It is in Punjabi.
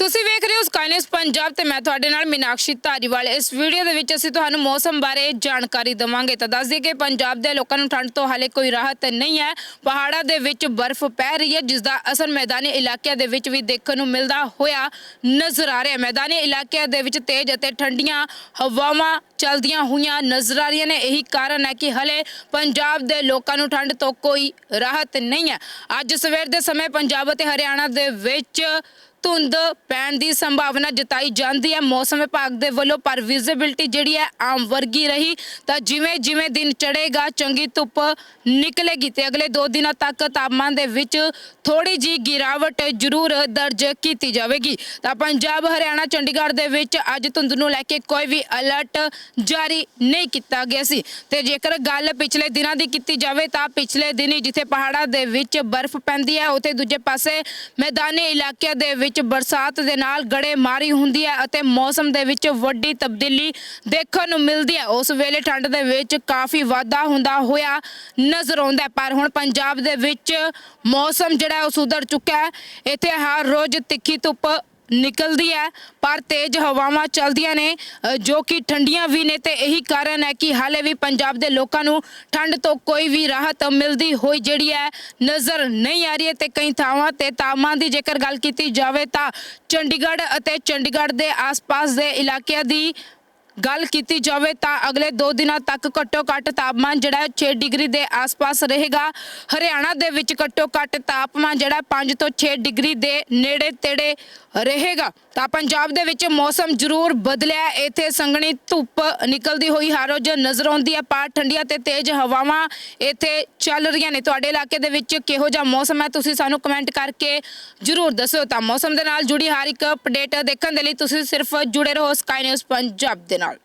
ਤੁਸੀਂ ਵੇਖ ਰਹੇ ਹੋ ਸਕਾਈਨੈਸ ਪੰਜਾਬ ਤੇ ਮੈਂ ਤੁਹਾਡੇ ਨਾਲ ਮੀਨਾਕਸ਼ੀ ਧਾਰੀਵਾਲ। ਇਸ ਵੀਡੀਓ ਦੇ ਵਿੱਚ ਅਸੀਂ ਤੁਹਾਨੂੰ ਮੌਸਮ ਬਾਰੇ ਜਾਣਕਾਰੀ ਦਵਾਂਗੇ। ਤਾਂ ਦੱਸ ਦਈਏ ਕਿ ਪੰਜਾਬ ਦੇ ਲੋਕਾਂ ਨੂੰ ਠੰਡ ਤੋਂ ਹਾਲੇ ਕੋਈ ਰਾਹਤ ਨਹੀਂ ਹੈ। ਪਹਾੜਾਂ ਦੇ ਵਿੱਚ ਬਰਫ਼ ਪੈ ਰਹੀ ਹੈ ਜਿਸ ਦਾ ਅਸਰ ਮੈਦਾਨੀ ਇਲਾਕਿਆਂ ਦੇ ਵਿੱਚ ਵੀ ਦੇਖਣ ਨੂੰ ਮਿਲਦਾ ਹੋਇਆ ਨਜ਼ਰ ਆ ਰਿਹਾ ਹੈ। ਮੈਦਾਨੀ ਇਲਾਕਿਆਂ ਦੇ ਵਿੱਚ ਤੇਜ਼ ਅਤੇ ਠੰਡੀਆਂ ਹਵਾਵਾਂ ਚਲਦੀਆਂ ਹੋਈਆਂ ਨਜ਼ਰ ਆ ਰਹੀਆਂ ਨੇ। ਇਹੀ ਕਾਰਨ ਹੈ ਕਿ ਹਲੇ ਪੰਜਾਬ ਦੇ ਲੋਕਾਂ ਨੂੰ ਠੰਡ ਤੋਂ ਕੋਈ ਰਾਹਤ ਨਹੀਂ ਹੈ। ਅੱਜ ਸਵੇਰ ਦੇ ਸਮੇਂ ਪੰਜਾਬ ਅਤੇ ਹਰਿਆਣਾ ਦੇ ਵਿੱਚ ਧੁੰਦ ਪੈਣ ਦੀ ਸੰਭਾਵਨਾ ਜਤਾਈ ਜਾਂਦੀ ਹੈ। ਮੌਸਮ ਵਿਭਾਗ ਦੇ ਵੱਲੋਂ ਪਰ ਵਿਜ਼ਿਬਿਲਟੀ ਜਿਹੜੀ ਹੈ ਆਮ ਵਰਗੀ ਰਹੀ। ਤਾਂ ਜਿਵੇਂ ਜਿਵੇਂ ਦਿਨ ਚੜੇਗਾ ਚੰਗੀ ਧੁੱਪ ਨਿਕਲੇਗੀ ਤੇ ਅਗਲੇ 2 ਦਿਨਾਂ ਤੱਕ ਤਾਪਮਾਨ ਦੇ ਵਿੱਚ ਥੋੜੀ ਜੀ ਗਿਰਾਵਟ ਜ਼ਰੂਰ ਦਰਜ ਕੀਤੀ ਜਾਵੇਗੀ। ਤਾਂ ਪੰਜਾਬ, ਹਰਿਆਣਾ, ਚੰਡੀਗੜ੍ਹ ਦੇ ਵਿੱਚ ਅੱਜ ਧੁੰਦ ਨੂੰ ਲੈ ਕੇ ਕੋਈ ਵੀ ਅਲਰਟ ਜਾਰੀ ਨਹੀਂ ਕੀਤਾ ਗਿਆ ਸੀ। ਤੇ ਜੇਕਰ ਗੱਲ ਪਿਛਲੇ ਦਿਨਾਂ ਦੀ ਕੀਤੀ ਜਾਵੇ ਤਾਂ ਪਿਛਲੇ ਦਿਨੀ ਜਿੱਥੇ ਪਹਾੜਾਂ ਦੇ ਵਿੱਚ ਬਰਫ਼ ਪੈਂਦੀ ਹੈ, ਉੱਥੇ ਦੂਜੇ ਪਾਸੇ ਮੈਦਾਨੀ ਇਲਾਕਿਆਂ ਦੇ ਵਿੱਚ ਬਰਸਾਤ ਦੇ ਨਾਲ ਗੜੇ ਮਾਰੀ ਹੁੰਦੀ ਹੈ ਅਤੇ ਮੌਸਮ ਦੇ ਵਿੱਚ ਵੱਡੀ ਤਬਦੀਲੀ ਦੇਖਣ ਨੂੰ ਮਿਲਦੀ ਹੈ। ਉਸ ਵੇਲੇ ਠੰਡ ਦੇ ਵਿੱਚ ਕਾਫੀ ਵਾਧਾ ਹੁੰਦਾ ਹੋਇਆ ਨਜ਼ਰ ਆਉਂਦਾ ਹੈ, ਪਰ ਹੁਣ ਪੰਜਾਬ ਦੇ ਵਿੱਚ ਮੌਸਮ ਜਿਹੜਾ ਉਹ ਸੁਧਰ ਚੁੱਕਾ ਹੈ। ਇੱਥੇ ਹਰ ਰੋਜ਼ ਤਿੱਖੀ ਧੁੱਪ ਨਿਕਲਦੀ ਹੈ ਪਰ ਤੇਜ਼ ਹਵਾਵਾਂ ਚੱਲਦੀਆਂ ਨੇ ਅ, ਜੋ ਕਿ ਠੰਡੀਆਂ ਵੀ ਨੇ ਤੇ ਇਹੀ ਕਾਰਨ ਹੈ ਕਿ ਹਾਲੇ ਵੀ ਪੰਜਾਬ ਦੇ ਲੋਕਾਂ ਨੂੰ ਠੰਡ ਤੋਂ ਕੋਈ ਵੀ ਰਾਹਤ ਮਿਲਦੀ ਹੋਈ ਜਿਹੜੀ ਹੈ ਨਜ਼ਰ ਨਹੀਂ ਆ ਰਹੀ ਹੈ ਤੇ ਕਈ ਥਾਵਾਂ ਤੇ ਤਾਪਮਾਨ ਦੀ ਜੇਕਰ ਗੱਲ ਕੀਤੀ ਜਾਵੇ ਤਾਂ ਚੰਡੀਗੜ੍ਹ ਅਤੇ ਚੰਡੀਗੜ੍ਹ ਦੇ ਆਸ-ਪਾਸ ਦੇ ਇਲਾਕਿਆਂ ਦੀ ਗੱਲ ਕੀਤੀ ਜਾਵੇ ਤਾਂ ਅਗਲੇ 2 ਦਿਨਾਂ ਤੱਕ ਘੱਟੋ ਘੱਟ ਤਾਪਮਾਨ ਜਿਹੜਾ ਹੈ 6 ਡਿਗਰੀ ਦੇ ਆਸ-ਪਾਸ ਰਹੇਗਾ। ਹਰਿਆਣਾ ਦੇ ਵਿੱਚ ਘੱਟੋ ਘੱਟ ਤਾਪਮਾਨ ਜਿਹੜਾ 5 ਤੋਂ 6 ਡਿਗਰੀ ਦੇ ਨੇੜੇ ਤੇੜੇ ਰਹੇਗਾ। ਤਾਂ ਪੰਜਾਬ ਦੇ ਵਿੱਚ ਮੌਸਮ ਜ਼ਰੂਰ ਬਦਲਿਆ ਇੱਥੇ ਸੰਘਣੀ ਧੁੱਪ ਨਿਕਲਦੀ ਹੋਈ ਹਰ ਰੋਜ਼ ਨਜ਼ਰ ਆਉਂਦੀ ਹੈ। ਪਰ ਠੰਡੀਆਂ ਤੇ ਤੇਜ਼ ਹਵਾਵਾਂ ਇੱਥੇ ਚੱਲ ਰਹੀਆਂ ਨੇ। ਤੁਹਾਡੇ ਇਲਾਕੇ ਦੇ ਵਿੱਚ ਕਿਹੋ ਜਿਹਾ ਮੌਸਮ ਹੈ? ਤੁਸੀਂ ਸਾਨੂੰ ਕਮੈਂਟ ਕਰਕੇ ਜ਼ਰੂਰ ਦੱਸਿਓ। ਤਾਂ ਮੌਸਮ ਦੇ ਨਾਲ ਜੁੜੀ ਹਰ ਇੱਕ ਅਪਡੇਟ ਦੇਖਣ ਦੇ ਲਈ ਤੁਸੀਂ ਸਿਰਫ ਜੁੜੇ ਰਹੋ ਸਕਾਈ ਨਿਊਜ਼ ਪੰਜਾਬ ਦੇ ਨਾਲ। out.